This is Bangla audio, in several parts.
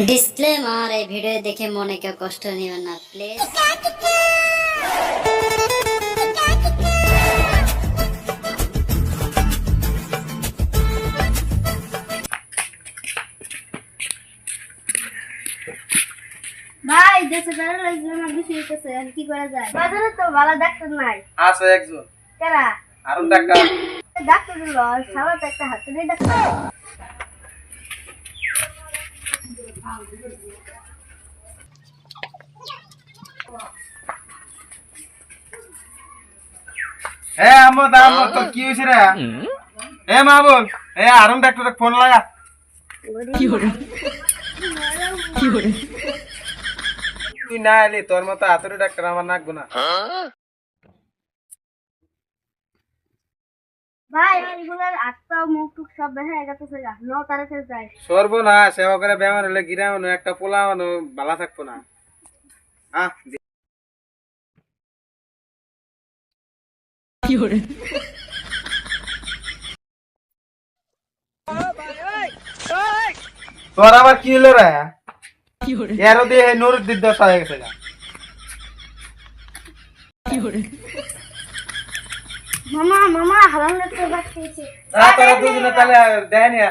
ডিসক্লেমার এই ভিডিও দেখে মনে কেউ কষ্ট নিও না প্লিজ ভাই দেশে প্যারালাইজ আমার বেশি হইতেছে আর কি করা যায়? বাজারে তো ভালো ডাক্তার নাই। আছে একজন। কেরা? আরও ডাক্তার। ডাক্তার দিল সারা একটা হাতে নেই ডাক্তার। এ আমদ আমদ তো কি হইছে রে? এ মাহবুব এ আরুন ডাক্তার ফোন লাগা। তুই না এলি তোর মতো হাতুড়ি ডাক্তার আমার নাকবো না ভাই মুখ টুক সব দেখা গেছে ন তারিখে যায় সরবো না সেবা করে বেমার হলে গিরামানো একটা পোলা মানো ভালো থাকব না। আহ তোর আবার কি হলো রে? দিয়ে নুরুদ্দিন দশা হয়ে গেছে গা। মামা মামা হারাম লাগতে বাচ্চাইছে আ, তোরা দুজনে তাহলে দেয় নিয়া।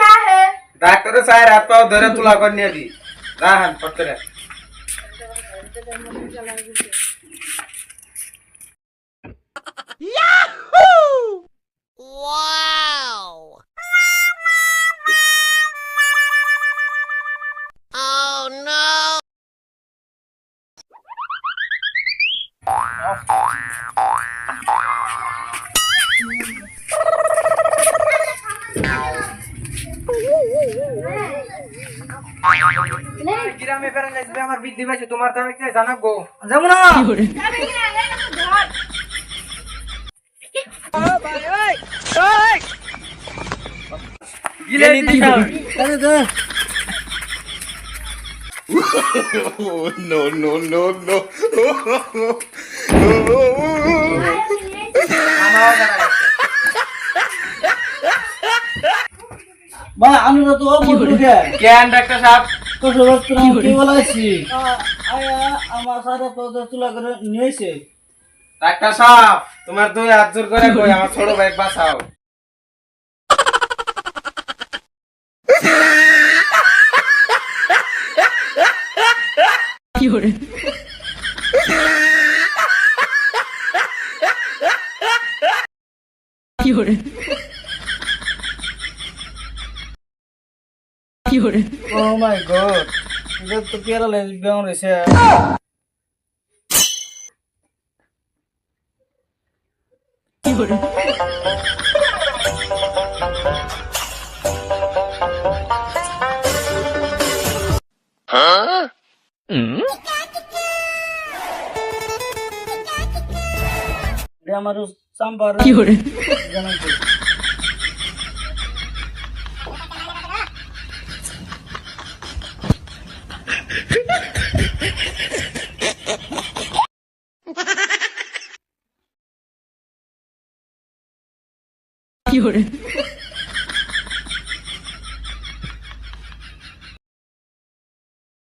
না হে। ডাক্তারের চায়ের হাত পাও ধরে তুলা করে নিয়ে দি। রাহান পত্রে গ্রামে প্যারালাইজ আমার বৃদ্ধি পাইছে তোমার তাহলে কি জানাবো যাবো না গিলে দিছা ভাই আমি তো বন্ধুকে কেন ডাক্তার সাহেব। কত বস্তু কি বলাইছি? আয়া আমার সাথে তো তুলা করে নিয়েছে। ডাক্তার সাহেব তোমার দুই হাত জোর করে কই আমার ছোট ভাই বাঁচাও। ও মাই গড এটা তো প্যারালাইজ বেমার হয়েছে এটা আমার চাম্বার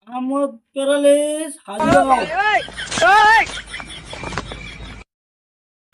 আমার প্যারালাইজ হাজির।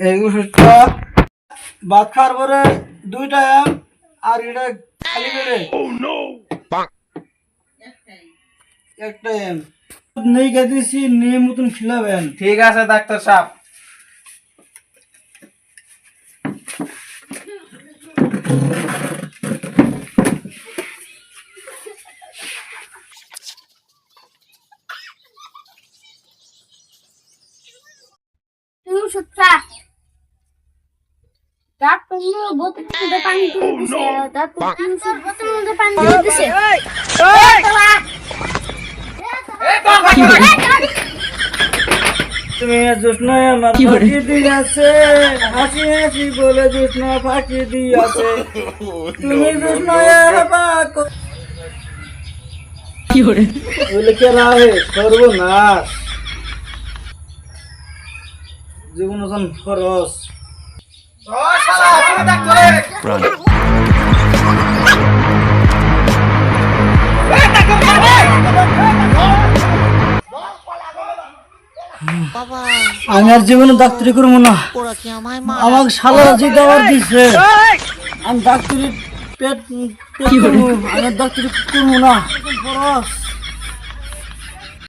এই ওষুধটা ভাত খাওয়ার পরে দুইটা এম আর এটা একটা এম নেই নিয়ে মতন ঠিক আছে, ডাক্তার সাহেব। তুমি জোৎস্না আমার ফাঁকি দিয়াছে হাসি হাসি বলে জোৎস্না ফাঁকি দিয়াছে। তুমি জোৎস্না বলে? কে রাহে সর্বনাশ। জীবন খরচ ডাক্তার আমি আর জীবনে ডাক্তারি করব না। আমাকে সারা যে দাবার দিচ্ছে আমি ডাক্তারি পেট পেট করব, আমি ডাক্তারি করব না।